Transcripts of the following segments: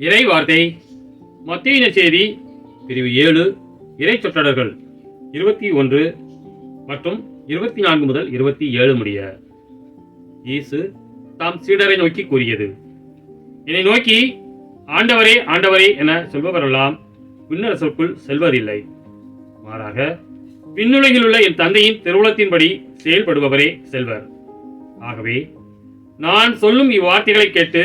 இறை வார்த்தை மத்திய செய்தி பிரிவு ஏழு இறை சொற்றடர்கள் இருபத்தி ஒன்று மற்றும் இருபத்தி நான்கு முதல் இருபத்தி ஏழு முடிய. இயேசு தாம் சீடரை நோக்கி கூறியது. என்னை நோக்கி ஆண்டவரே ஆண்டவரே என சொல்பவரெல்லாம் விண்ணரசுக்குள் செல்வதில்லை. மாறாக விண்ணுலகில் உள்ள என் தந்தையின் திருவுளத்தின்படி செயல்படுபவரே செல்வர். ஆகவே நான் சொல்லும் இவ்வார்த்தைகளை கேட்டு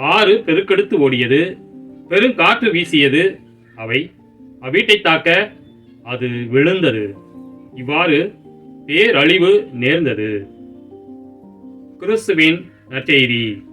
ஆறு பெருக்கெடுத்து ஓடியது பெருங்காற்று வீசியது. அவை அவ்வீட்டை தாக்க அது விழுந்தது. இவ்வாறு பேரழிவு நேர்ந்தது. கிறிஸ்துவின் நற்செய்தி.